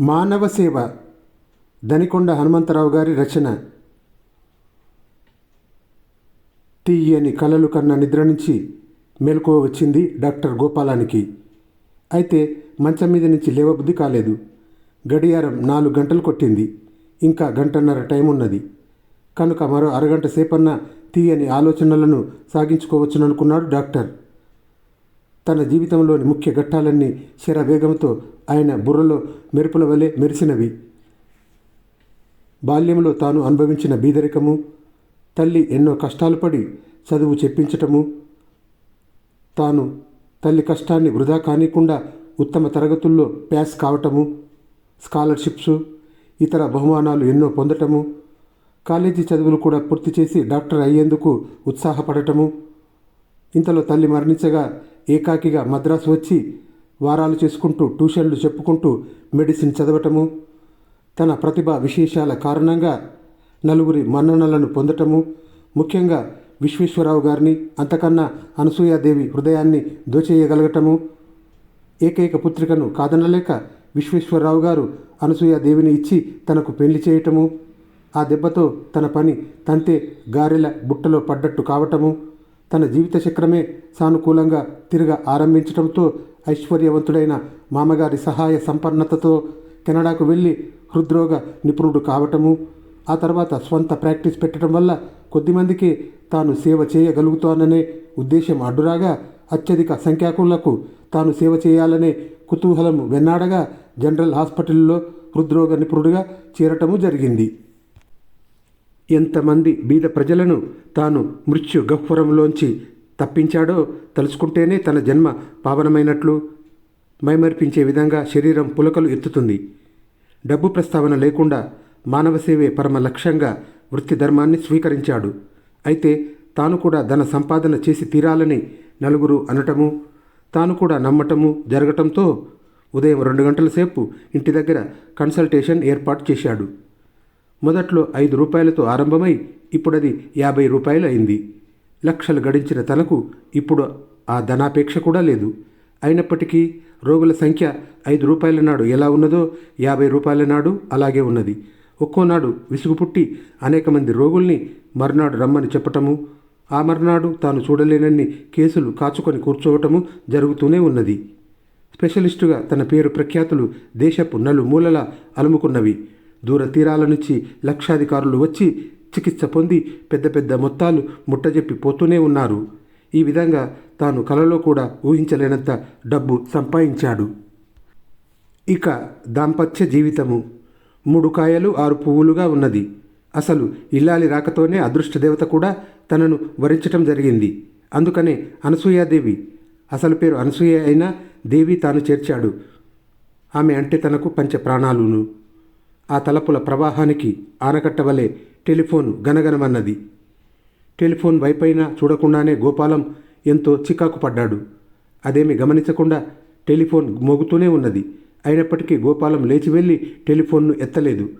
మానవ సేవ. దనికొండ హనుమంతరావు గారి రచన. తీయని కలలు కన్న నిద్ర నుంచి మెలకువ వచ్చింది డాక్టర్ గోపాలానికి. అయితే మంచం మీద నుంచి లేవబుద్ధి కాలేదు. గడియారం నాలుగు గంటలు కొట్టింది. ఇంకా గంటన్నర టైం ఉన్నది. కనుక మరో అరగంట సేపన్న తీయని ఆలోచనలను సాగించుకోవచ్చుననుకున్నాడు డాక్టర్. తన జీవితంలోని ముఖ్య ఘట్టాలన్నీ శరవేగంతో ఆయన బుర్రలో మెరుపుల వలె మెరిసినవి. బాల్యంలో తాను అనుభవించిన బీదరికము తల్లి ఎన్నో కష్టాలు పడి చదువు చెప్పించటము తాను తల్లి కష్టాన్ని వృధా కానికుండా ఉత్తమ తరగతుల్లో ప్యాస్ కావటము స్కాలర్షిప్స్ ఇతర బహుమానాలు ఎన్నో పొందటము కాలేజీ చదువులు కూడా పూర్తి చేసి డాక్టర్ అయ్యేందుకు ఉత్సాహపడటము. ఇంతలో తల్లి మరణించగా ఏకాకిగా మద్రాసు వచ్చి వారాలు చేసుకుంటూ ట్యూషన్లు చెప్పుకుంటూ మెడిసిన్ చదవటము తన ప్రతిభ విశేషాల కారణంగా నలుగురి మన్ననలను పొందటము ముఖ్యంగా విశ్వేశ్వరరావు గారిని అంతకన్నా అనసూయాదేవి హృదయాన్ని దోచేయగలగటము ఏకైక పుత్రికను కాదనలేక విశ్వేశ్వరరావు గారు అనసూయాదేవిని ఇచ్చి తనకు పెళ్ళి చేయటము ఆ దెబ్బతో తన పని తంతే గారెల బుట్టలో పడ్డట్టు కావటము తన జీవిత చక్రమే సానుకూలంగా తిరగ ఆరంభించడంతో ఐశ్వర్యవంతుడైన మామగారి సహాయ సంపన్నతతో కెనడాకు వెళ్ళి హృద్రోగ నిపుణుడు కావటము ఆ తర్వాత స్వంత ప్రాక్టీస్ పెట్టడం వల్ల కొద్దిమందికి తాను సేవ చేయగలుగుతాననే ఉద్దేశం అడ్డురాగా అత్యధిక సంఖ్యాకులకు తాను సేవ చేయాలనే కుతూహలం వెన్నాడగా జనరల్ హాస్పిటల్లో హృద్రోగ నిపుణుడిగా చేరటము జరిగింది. ఎంతమంది బీద ప్రజలను తాను మృత్యు గహ్వరంలోంచి తప్పించాడో తలుచుకుంటేనే తన జన్మ పావనమైనట్లు మైమర్పించే విధంగా శరీరం పులకలు ఎత్తుతుంది. డబ్బు ప్రస్తావన లేకుండా మానవ సేవే పరమ లక్ష్యంగా వృత్తి ధర్మాన్ని స్వీకరించాడు. అయితే తాను కూడా ధన సంపాదన చేసి తీరాలని నలుగురు అనటము తాను కూడా నమ్మటము జరగటంతో ఉదయం రెండు గంటల సేపు ఇంటి దగ్గర కన్సల్టేషన్ ఏర్పాటు చేశాడు. మొదట్లో ఐదు రూపాయలతో ఆరంభమై ఇప్పుడది యాభై రూపాయలు అయింది. లక్షలు గడించిన తనకు ఇప్పుడు ఆ ధనాపేక్ష కూడా లేదు. అయినప్పటికీ రోగుల సంఖ్య ఐదు రూపాయల నాడు ఎలా ఉన్నదో యాభై రూపాయల నాడు అలాగే ఉన్నది. ఒక్కోనాడు విసుగు పుట్టి అనేక మంది రోగుల్ని మర్నాడు రమ్మని చెప్పటము ఆ మర్నాడు తాను చూడలేనన్ని కేసులు కాచుకొని కూర్చోవటము జరుగుతూనే ఉన్నది. స్పెషలిస్టుగా తన పేరు ప్రఖ్యాతులు దేశపు నలుమూలలా అలుముకున్నవి. దూర తీరాల నుంచి లక్షాధికారులు వచ్చి చికిత్స పొంది పెద్ద పెద్ద మొత్తాలు ముట్టజెప్పి పోతూనే ఉన్నారు. ఈ విధంగా తాను కలలో కూడా ఊహించలేనంత డబ్బు సంపాదించాడు. ఇక దాంపత్య జీవితము. మూడు కాయలు ఆరు పువ్వులుగా ఉన్నది. అసలు ఇల్లాలి రాకతోనే అదృష్ట దేవత కూడా తనను వరించటం జరిగింది. అందుకనే అనసూయాదేవి అసలు పేరు అనసూయ అయినా దేవి తాను చేర్చాడు. ఆమె అంటే తనకు పంచ ప్రాణాలును ఆ తలపుల ప్రవాహానికి ఆనకట్టవలే టెలిఫోన్ గనగనమన్నది టెలిఫోన్ వైపైన చూడకుండానే గోపాలం ఎంతో చికాకు పడ్డాడు. అదేమి గమనించకుండా టెలిఫోన్ మోగుతూనే ఉన్నది. అయినప్పటికీ గోపాలం లేచి వెళ్ళి టెలిఫోన్ను ఎత్తలేదు.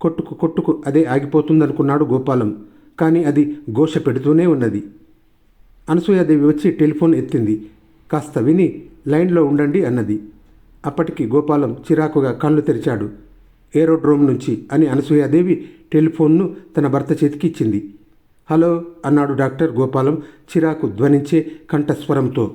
కొట్టుకు కొట్టుకు అదే ఆగిపోతుందనుకున్నాడు గోపాలం. కానీ అది ఘోష పెడుతూనే ఉన్నది. అనసూయాదేవి వచ్చి టెలిఫోన్ ఎత్తింది. కాస్త విని లైన్లో ఉండండి అన్నది. అప్పటికి గోపాలం చిరాకుగా కళ్ళు తెరిచాడు. ఏరోడ్రోమ్ నుంచి అని అనసూయాదేవి టెలిఫోన్ను తన భర్త చేతికి ఇచ్చింది. హలో అన్నాడు డాక్టర్ గోపాలం చిరాకు ధ్వనించే కంఠస్వరంతో.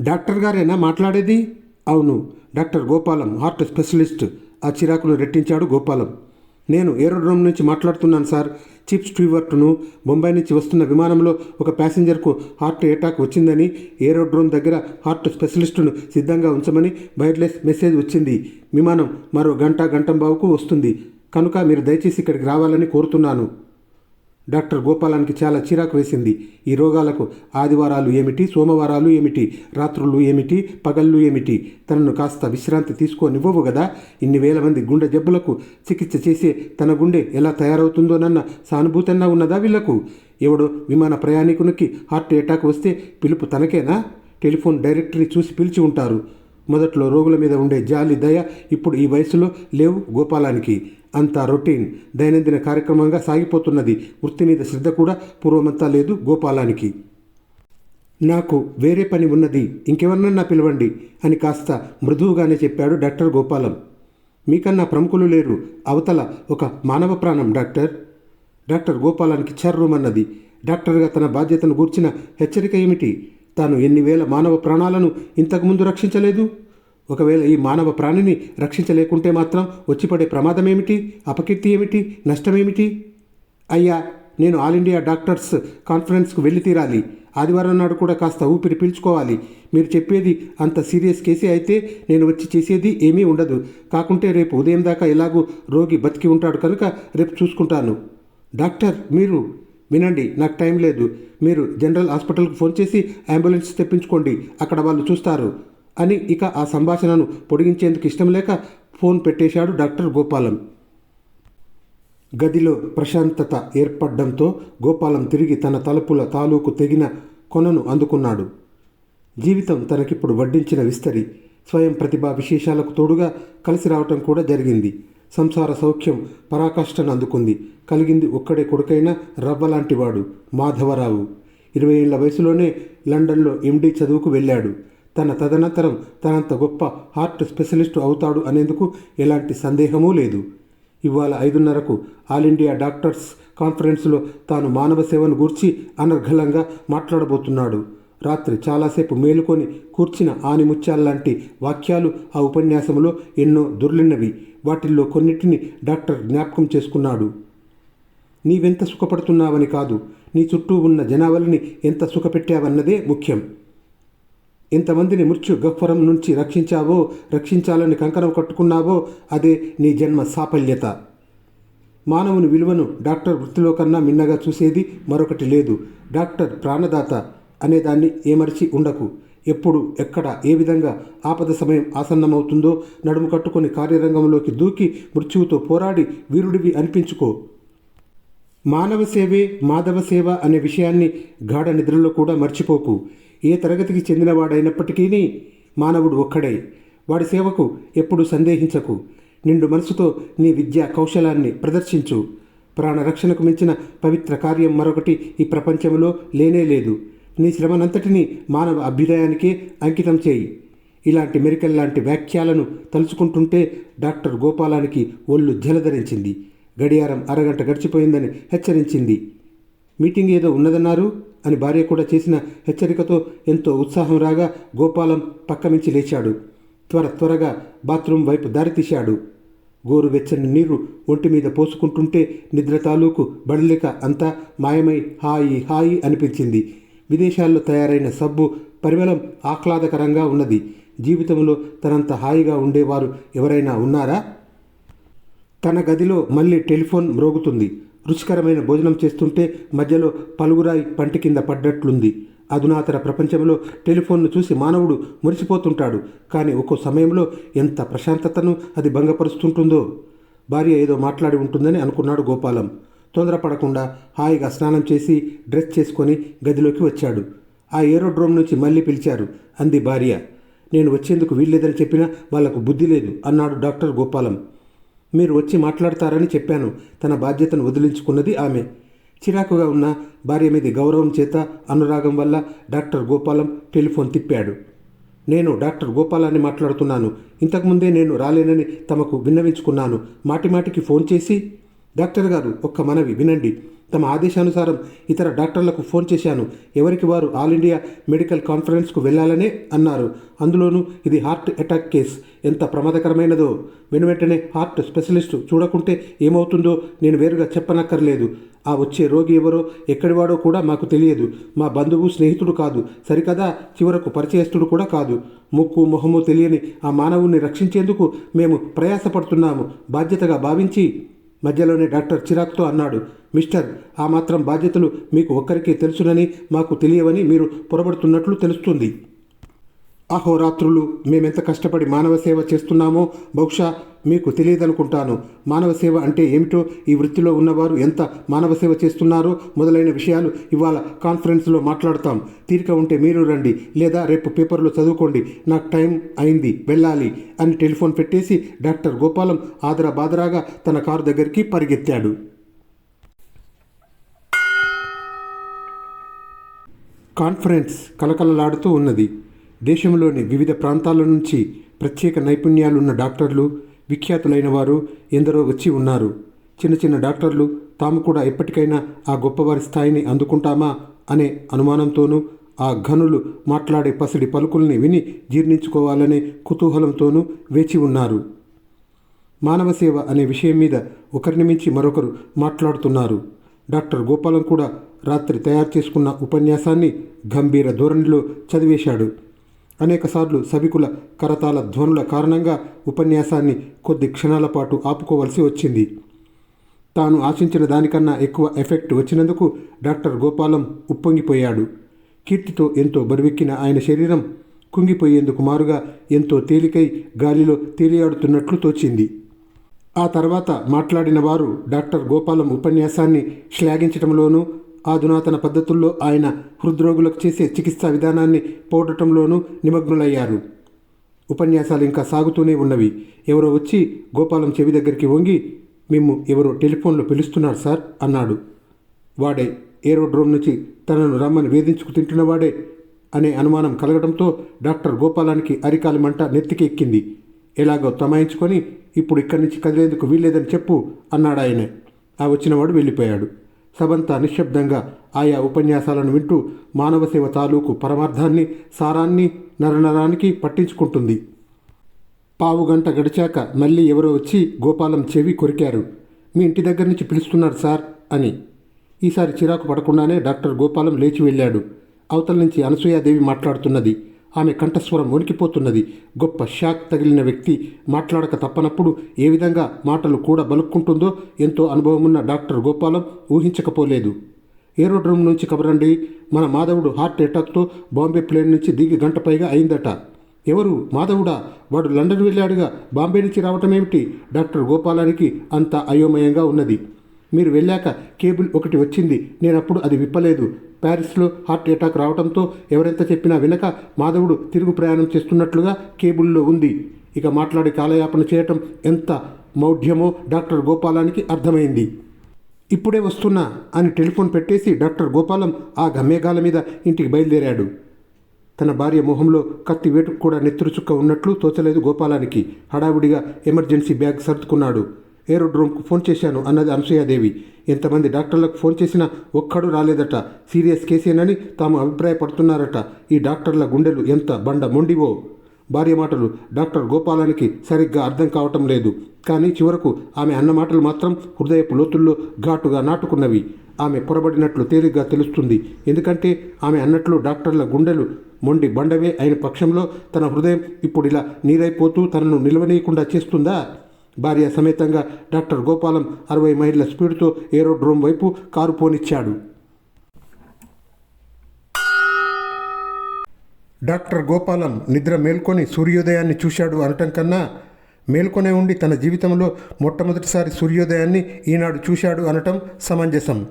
డాక్టర్ గారేనా మాట్లాడేది? అవును డాక్టర్ గోపాలం హార్ట్ స్పెషలిస్ట్. ఆ చిరాకును రెట్టించాడు గోపాలం. నేను ఏరోడ్రోమ్ నుంచి మాట్లాడుతున్నాను సార్. చీఫ్ స్టీవర్ట్ను బొంబాయి నుంచి వస్తున్న విమానంలో ఒక ప్యాసింజర్కు హార్ట్ అటాక్ వచ్చిందని ఏరోడ్రోమ్ దగ్గర హార్ట్ స్పెషలిస్టును సిద్ధంగా ఉంచమని వైర్లెస్ మెసేజ్ వచ్చింది. విమానం మరో గంట గంటంబావుకు వస్తుంది. కనుక మీరు దయచేసి ఇక్కడికి రావాలని కోరుతున్నాను. డాక్టర్ గోపాలానికి చాలా చిరాకు వేసింది. ఈ రోగాలకు ఆదివారాలు ఏమిటి? సోమవారాలు ఏమిటి? రాత్రులు ఏమిటి? పగళ్ళు ఏమిటి? తనను కాస్త విశ్రాంతి తీసుకోనివ్వవు కదా ఇన్ని వేల మంది గుండె జబ్బులకు చికిత్స చేసే తన గుండె ఎలా తయారవుతుందోనన్న సానుభూతన్నా ఉన్నదా వీళ్ళకు? ఎవడో విమాన ప్రయాణికునికి హార్ట్ అటాక్ వస్తే పిలుపు తనకేనా? టెలిఫోన్ డైరెక్టరీ చూసి పిలిచి ఉంటారు. మొదట్లో రోగుల మీద ఉండే జాలి దయ ఇప్పుడు ఈ వయసులో లేవు గోపాలానికి. అంతా రొటీన్. దైనందిన కార్యక్రమంగా సాగిపోతున్నది. వృత్తి మీద శ్రద్ధ కూడా పూర్వమంతా లేదు గోపాలానికి. నాకు వేరే పని ఉన్నది. ఇంకెవరినన్నా పిలవండి అని కాస్త మృదువుగానే చెప్పాడు డాక్టర్ గోపాలం. మీకన్నా ప్రముఖులు లేరు. అవతల ఒక మానవ ప్రాణం డాక్టర్. డాక్టర్ గోపాలానికి చర్రుమన్నది డాక్టర్గా తన బాధ్యతను గూర్చిన హెచ్చరిక ఏమిటి? తాను ఎన్ని వేల మానవ ప్రాణాలను ఇంతకుముందు రక్షించలేదు? ఒకవేళ ఈ మానవ ప్రాణిని రక్షించలేకుంటే మాత్రం వచ్చిపడే ప్రమాదం ఏమిటి అపకీర్తి ఏమిటి? నష్టమేమిటి? అయ్యా నేను ఆల్ ఇండియా డాక్టర్స్ కాన్ఫరెన్స్కు వెళ్ళి తీరాలి. ఆదివారం నాడు కూడా కాస్త ఊపిరి పీల్చుకోవాలి. మీరు చెప్పేది అంత సీరియస్ కేసే అయితే నేను వచ్చి చేసేది ఏమీ ఉండదు. కాకుంటే రేపు ఉదయం దాకా ఎలాగూ రోగి బతికి ఉంటాడు కనుక రేపు చూసుకుంటాను. డాక్టర్ మీరు వినండి నాకు టైం లేదు. మీరు జనరల్ హాస్పిటల్కి ఫోన్ చేసి అంబులెన్స్ తెప్పించుకోండి అక్కడ వాళ్ళు చూస్తారు అని ఇక ఆ సంభాషణను పొడిగించేందుకు ఇష్టం లేక ఫోన్ పెట్టేశాడు డాక్టర్ గోపాలం. గదిలో ప్రశాంతత ఏర్పడడంతో గోపాలం తిరిగి తన తలుపుల తాలూకు తెగిన కొనను అందుకున్నాడు. జీవితం తనకిప్పుడు వడ్డించిన విస్తరి స్వయం ప్రతిభా విశేషాలకు తోడుగా కలిసి రావటం కూడా జరిగింది. సంసార సౌఖ్యం పరాకాష్ఠను అందుకుంది. కలిగింది ఒక్కడే కొడుకైన రవ్వలాంటివాడు మాధవరావు. ఇరవై ఏళ్ళ వయసులోనే లండన్లో ఎండీ చదువుకు వెళ్ళాడు. తన తదనంతరం తనంత గొప్ప హార్ట్ స్పెషలిస్టు అవుతాడు అనేందుకు ఎలాంటి సందేహమూ లేదు. ఇవాళ ఐదున్నరకు ఆల్ ఇండియా డాక్టర్స్ కాన్ఫరెన్స్లో తాను మానవ సేవను గూర్చి అనర్ఘలంగా మాట్లాడబోతున్నాడు. రాత్రి చాలాసేపు మేలుకొని కూర్చిన ఆనిముత్యాల్లాంటి వాక్యాలు ఆ ఉపన్యాసంలో ఎన్నో దుర్లిన్నవి. వాటిల్లో కొన్నిటిని డాక్టర్ జ్ఞాపకం చేసుకున్నాడు. నీవెంత సుఖపడుతున్నావని కాదు నీ చుట్టూ ఉన్న జనావళిని ఎంత సుఖపెట్టావన్నదే ముఖ్యం. ఎంతమందిని మృత్యు గహ్వరం నుంచి రక్షించావో రక్షించాలని కంకణం కట్టుకున్నావో అదే నీ జన్మ సాఫల్యత. మానవుని విలువను డాక్టర్ వృత్తిలో కన్నా మిన్నగా చూసేది మరొకటి లేదు. డాక్టర్ ప్రాణదాత అనేదాన్ని ఏమర్చి ఉండకు. ఎప్పుడు ఎక్కడ ఏ విధంగా ఆపద సమయం ఆసన్నమవుతుందో నడుము కట్టుకొని కార్యరంగంలోకి దూకి మృత్యువుతో పోరాడి వీరుడివి అనిపించుకో. మానవ సేవే మాధవ సేవ అనే విషయాన్ని గాఢ నిద్రలో కూడా మర్చిపోకు. ఏ తరగతికి చెందినవాడైనప్పటికీ మానవుడు ఒక్కడే. వాడి సేవకు ఎప్పుడు సందేహించకు. నిండు మనసుతో నీ విద్యా కౌశలాన్ని ప్రదర్శించు. ప్రాణరక్షణకు మించిన పవిత్ర కార్యం మరొకటి ఈ ప్రపంచంలో లేనే లేదు. నీ శ్రమనంతటినీ మానవ అభ్యుదయానికే అంకితం చేయి. ఇలాంటి మెరికల్ లాంటి వ్యాఖ్యలను తలుచుకుంటుంటే డాక్టర్ గోపాలానికి ఒళ్ళు జలధరించింది. గడియారం అరగంట గడిచిపోయిందని హెచ్చరించింది. మీటింగ్ ఏదో ఉన్నదన్నారు? అని భార్య కూడా చేసిన హెచ్చరికతో ఎంతో ఉత్సాహం రాగా గోపాలం పక్కమించి లేచాడు. త్వర త్వరగా బాత్రూం వైపు దారితీశాడు గోరువెచ్చని నీరు ఒంటి మీద పోసుకుంటుంటే నిద్ర తాలూకు బడలిక అంతా మాయమై హాయి హాయి అనిపించింది. విదేశాల్లో తయారైన సబ్బు పరిమళం ఆహ్లాదకరంగా ఉన్నది. జీవితంలో తనంత హాయిగా ఉండేవారు ఎవరైనా ఉన్నారా? తన గదిలో మళ్ళీ టెలిఫోన్ మ్రోగుతుంది. రుచికరమైన భోజనం చేస్తుంటే మధ్యలో పలుగురాయి పంటి కింద పడ్డట్లుంది. అధునాతన ప్రపంచంలో టెలిఫోన్ను చూసి మానవుడు మురిసిపోతుంటాడు. కానీ ఒక్కో సమయంలో ఎంత ప్రశాంతతను అది భంగపరుస్తుంటుందో. భార్య ఏదో మాట్లాడి ఉంటుందని అనుకున్నాడు గోపాలం. తొందరపడకుండా హాయిగా స్నానం చేసి డ్రెస్ చేసుకొని గదిలోకి వచ్చాడు. ఆ ఏరోడ్రోమ్ నుంచి మళ్ళీ పిలిచారు. అంది భార్య. నేను వచ్చేందుకు వీల్లేదని చెప్పినా వాళ్ళకు బుద్ధి లేదు అన్నాడు డాక్టర్ గోపాలం. మీరు వచ్చి మాట్లాడతారని చెప్పాను. తన బాధ్యతను వదిలించుకున్నది ఆమె. చిరాకుగా ఉన్న భార్య మీద గౌరవం చేత అనురాగం వల్ల డాక్టర్ గోపాలం టెలిఫోన్ తిప్పాడు. నేను డాక్టర్ గోపాలాన్ని మాట్లాడుతున్నాను. ఇంతకుముందే నేను రాలేనని తమకు విన్నవించుకున్నాను. మాటిమాటికి ఫోన్ చేసి డాక్టర్ గారు ఒక్క మనవి వినండి. తమ ఆదేశానుసారం ఇతర డాక్టర్లకు ఫోన్ చేశాను. ఎవరికి వారు ఆల్ ఇండియా మెడికల్ కాన్ఫరెన్స్కు వెళ్ళాలనే అన్నారు. అందులోనూ ఇది హార్ట్ అటాక్ కేస్. ఎంత ప్రమాదకరమైనదో. వెనువెంటనే హార్ట్ స్పెషలిస్ట్ చూడకుంటే ఏమవుతుందో నేను వేరుగా చెప్పనక్కర్లేదు. ఆ వచ్చే రోగి ఎవరో ఎక్కడివాడో కూడా మాకు తెలియదు. మా బంధువు స్నేహితుడు కాదు. సరికదా చివరకు పరిచయస్తుడు కూడా కాదు. ముక్కు మొహము తెలియని ఆ మానవుణ్ణి రక్షించేందుకు మేము ప్రయాసపడుతున్నాము. బాధ్యతగా భావించి మధ్యలోనే డాక్టర్ చిరాక్తో అన్నాడు మిస్టర్ ఆ మాత్రం బాధ్యతలు మీకు ఒక్కరికే తెలుసునని మాకు తెలియవని మీరు పొరబడుతున్నట్లు తెలుస్తుంది. అహోరాత్రులు మేమెంత కష్టపడి మానవ సేవ చేస్తున్నామో బహుశా మీకు తెలియదనుకుంటాను. మానవ సేవ అంటే ఏమిటో? ఈ వృత్తిలో ఉన్నవారు ఎంత మానవ సేవ చేస్తున్నారో మొదలైన విషయాలు ఇవాళ కాన్ఫరెన్స్లో మాట్లాడతాం. తీరిక ఉంటే మీరు రండి లేదా రేపు పేపర్లో చదువుకోండి. నాకు టైం అయింది వెళ్ళాలి అని టెలిఫోన్ పెట్టేసి డాక్టర్ గోపాలం ఆదరా బాదరాగా తన కారు దగ్గరికి పరిగెత్తాడు. కాన్ఫరెన్స్ కలకలలాడుతూ ఉన్నది. దేశంలోని వివిధ ప్రాంతాల నుంచి ప్రత్యేక నైపుణ్యాలున్న డాక్టర్లు విఖ్యాతులైన వారు ఎందరో వచ్చి ఉన్నారు. చిన్న చిన్న డాక్టర్లు తాము కూడా ఎప్పటికైనా ఆ గొప్పవారి స్థాయిని అందుకుంటామా అనే అనుమానంతోనూ ఆ ఘనులు మాట్లాడే పసిడి పలుకుల్ని విని జీర్ణించుకోవాలనే కుతూహలంతోనూ వేచి ఉన్నారు. మానవ సేవ అనే విషయం మీద ఒకరిని మించి మరొకరు మాట్లాడుతున్నారు. డాక్టర్ గోపాలం కూడా రాత్రి తయారు చేసుకున్న ఉపన్యాసాన్ని గంభీర ధోరణిలో చదివేశాడు. అనేకసార్లు సభికుల కరతాల ధ్వనుల కారణంగా ఉపన్యాసాన్ని కొద్ది క్షణాల పాటు ఆపుకోవలసి వచ్చింది. తాను ఆశించిన దానికన్నా ఎక్కువ ఎఫెక్ట్ వచ్చినందుకు డాక్టర్ గోపాలం ఉప్పొంగిపోయాడు. కీర్తితో ఎంతో బరువెక్కిన ఆయన శరీరం కుంగిపోయేందుకు మారుగా ఎంతో తేలికై గాలిలో తేలియాడుతున్నట్లు తోచింది. ఆ తర్వాత మాట్లాడిన వారు డాక్టర్ గోపాలం ఉపన్యాసాన్ని శ్లాఘించటంలోనూ అధునాతన పద్ధతుల్లో ఆయన హృద్రోగులకు చేసే చికిత్సా విధానాన్ని పోడటంలోనూ నిమగ్నులయ్యారు. ఉపన్యాసాలు ఇంకా సాగుతూనే ఉన్నవి. ఎవరో వచ్చి గోపాలం చెవి దగ్గరికి వంగి మిమ్ము ఎవరో టెలిఫోన్లో పిలుస్తున్నారు సార్ అన్నాడు. వాడే ఏరోడ్రోమ్ నుంచి తనను రమ్మని వేధించుకు తింటున్నవాడే అనే అనుమానం కలగడంతో డాక్టర్ గోపాలానికి అరికాలి మంట నెత్తికి ఎక్కింది. ఎలాగో తమాయించుకొని ఇప్పుడు ఇక్కడి నుంచి కదిలేందుకు వీల్లేదని చెప్పు అన్నాడు ఆయన ఆ వచ్చినవాడు వెళ్ళిపోయాడు. సభంతా నిశ్శబ్దంగా ఆయా ఉపన్యాసాలను వింటూ మానవ సేవ తాలూకు పరమార్థాన్ని సారాన్ని నరనరానికి పట్టించుకుంటుంది. పావు గంట గడిచాక మళ్ళీ ఎవరో వచ్చి గోపాలం చెవి కొరికారు. మీ ఇంటి దగ్గర నుంచి పిలుస్తున్నారు సార్ అని. ఈసారి చిరాకు పడకుండానే డాక్టర్ గోపాలం లేచి వెళ్ళాడు. అవతల నుంచి అనసూయాదేవి మాట్లాడుతున్నది. ఆమె కంఠస్వరం వణికిపోతున్నది గొప్ప షాక్ తగిలిన వ్యక్తి మాట్లాడక తప్పనప్పుడు ఏ విధంగా మాటలు కూడా బలుక్కుంటుందో ఎంతో అనుభవమున్న డాక్టర్ గోపాలం ఊహించకపోలేదు. ఏరోడ్రోమ్ నుంచి కబరండి? మన మాధవుడు హార్ట్ అటాక్తో బాంబే ప్లేన్ నుంచి దిగి గంట పైగా అయిందట. ఎవరు? మాధవుడా? వాడు లండన్ వెళ్ళాడుగా. బాంబే నుంచి రావటం ఏమిటి డాక్టర్ గోపాలానికి అంత అయోమయంగా ఉన్నది. మీరు వెళ్ళాక కేబుల్ ఒకటి వచ్చింది. నేనప్పుడు అది విప్పలేదు. ప్యారిస్లో హార్ట్ అటాక్ రావడంతో ఎవరెంత చెప్పినా వినక మాధవుడు తిరుగు ప్రయాణం చేస్తున్నట్లుగా కేబుల్లో ఉంది. ఇక మాట్లాడి కాలయాపన చేయటం ఎంత మౌఢ్యమో డాక్టర్ గోపాలానికి అర్థమైంది. ఇప్పుడే వస్తున్నా అని టెలిఫోన్ పెట్టేసి డాక్టర్ గోపాలం ఆ గమ్యగాల మీద ఇంటికి బయలుదేరాడు. తన భార్య మొహంలో కత్తి వేటుకు కూడా నెత్తురు చుక్క ఉన్నట్లు తోచలేదు గోపాలానికి. హడావుడిగా ఎమర్జెన్సీ బ్యాగ్ సర్దుకున్నాడు. ఏరోడ్రోమ్కు ఫోన్ చేశాను అన్నది అనసూయాదేవి. ఎంతమంది డాక్టర్లకు ఫోన్ చేసినా ఒక్కడు రాలేదట. సీరియస్ కేసేనని తాము అభిప్రాయపడుతున్నారట. ఈ డాక్టర్ల గుండెలు ఎంత బండ మొండివో. భార్య మాటలు డాక్టర్ గోపాలానికి సరిగ్గా అర్థం కావటం లేదు. కానీ చివరకు ఆమె అన్న మాటలు మాత్రం హృదయపు లోతుల్లో ఘాటుగా నాటుకున్నవి. ఆమె పొరబడినట్లు తేలిగ్గా తెలుస్తుంది. ఎందుకంటే ఆమె అన్నట్లు డాక్టర్ల గుండెలు మొండి బండవే అయిన పక్షంలో తన హృదయం ఇప్పుడు ఇలా నీరైపోతూ తనను నిలవనీయకుండా చేస్తుందా? భార్య సమేతంగా డాక్టర్ గోపాలం అరవై మైళ్ళ స్పీడ్తో ఏరోడ్రోమ్ వైపు కారు పోనిచ్చాడు. డాక్టర్ గోపాలం నిద్ర మేల్కొని సూర్యోదయాన్ని చూశాడు అనటం కన్నా మేల్కొనే ఉండి తన జీవితంలో మొట్టమొదటిసారి సూర్యోదయాన్ని ఈనాడు చూశాడు అనటం సమంజసం.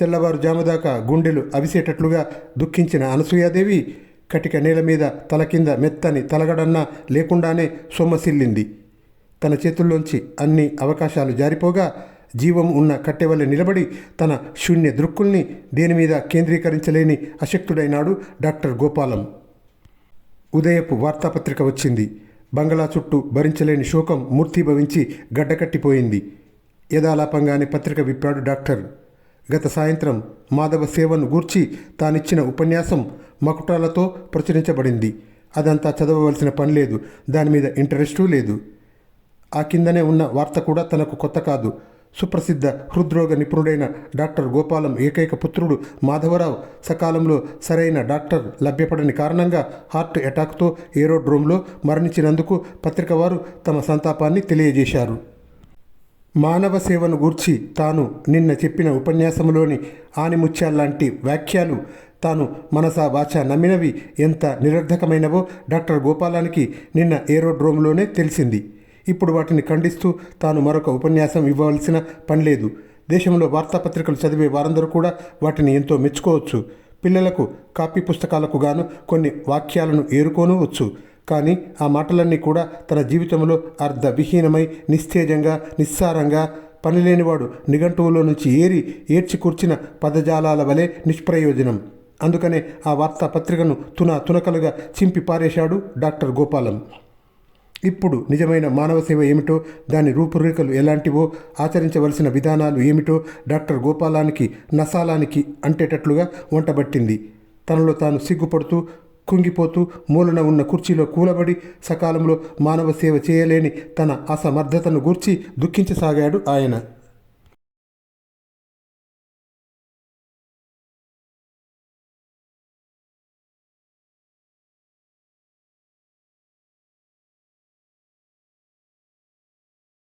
తెల్లవారుజాము దాకా గుండెలు అవిసేటట్లుగా దుఃఖించిన అనసూయాదేవి కటిక నేల మీద తల కింద మెత్తని తలగడన్నా లేకుండానే సొమ్మసిల్లింది. తన చేతుల్లోంచి అన్ని అవకాశాలు జారిపోగా జీవం ఉన్న కట్టెవల్లె నిలబడి తన శూన్య దృక్కుల్ని దేని మీద కేంద్రీకరించలేని అశక్తుడైనాడు డాక్టర్ గోపాలం. ఉదయపు వార్తాపత్రిక వచ్చింది. బంగళా చుట్టూ భరించలేని శోకం మూర్తిభవించి గడ్డకట్టిపోయింది. యథాలాపంగానే పత్రిక విప్పాడు డాక్టర్. గత సాయంత్రం మాధవ సేవను గూర్చి తానిచ్చిన ఉపన్యాసం మకుటాలతో ప్రచురించబడింది. అదంతా చదవవలసిన పని లేదు. దాని మీద ఇంట్రెస్టూ లేదు. ఆ కిందనే ఉన్న వార్త కూడా తనకు కొత్త కాదు. సుప్రసిద్ధ హృద్రోగ నిపుణుడైన డాక్టర్ గోపాలం ఏకైక పుత్రుడు మాధవరావు సకాలంలో సరైన డాక్టర్ లభ్యపడని కారణంగా హార్ట్ అటాక్తో ఏరోడ్రోమ్లో మరణించినందుకు పత్రిక వారు తమ సంతాపాన్ని తెలియజేశారు. మానవ సేవను గూర్చి తాను నిన్న చెప్పిన ఉపన్యాసంలోని ఆనిముత్యాల్లాంటి వ్యాఖ్యలు తాను మనసా వాచ నమ్మినవి ఎంత నిరర్ధకమైనవో డాక్టర్ గోపాలానికి నిన్న ఏరోడ్రోమ్లోనే తెలిసింది. ఇప్పుడు వాటిని ఖండిస్తూ తాను మరొక ఉపన్యాసం ఇవ్వవలసిన పని లేదు. దేశంలో వార్తాపత్రికలు చదివే వారందరూ కూడా వాటిని ఎంతో మెచ్చుకోవచ్చు. పిల్లలకు కాపీ పుస్తకాలకు గాను కొన్ని వాక్యాలను ఏరుకోనవచ్చు కానీ ఆ మాటలన్నీ కూడా తన జీవితంలో అర్ధవిహీనమై నిస్తేజంగా నిస్సారంగా పనిలేనివాడు నిఘంటువులో నుంచి ఏరి ఏడ్చి కూర్చిన పదజాలాల వలె నిష్ప్రయోజనం. అందుకనే ఆ వార్తాపత్రికను తున తునకలుగా చింపి పారేశాడు డాక్టర్ గోపాలం. ఇప్పుడు నిజమైన మానవ సేవ ఏమిటో దాని రూపురేఖలు ఎలాంటివో ఆచరించవలసిన విధానాలు ఏమిటో డాక్టర్ గోపాలానికి నసాలానికి అంటేటట్లుగా వంటబట్టింది. తనలో తాను సిగ్గుపడుతూ కుంగిపోతూ మూలన ఉన్న కుర్చీలో కూలబడి సకాలంలో మానవ సేవ చేయలేని తన అసమర్థతను గూర్చి దుఃఖించసాగాడు ఆయన.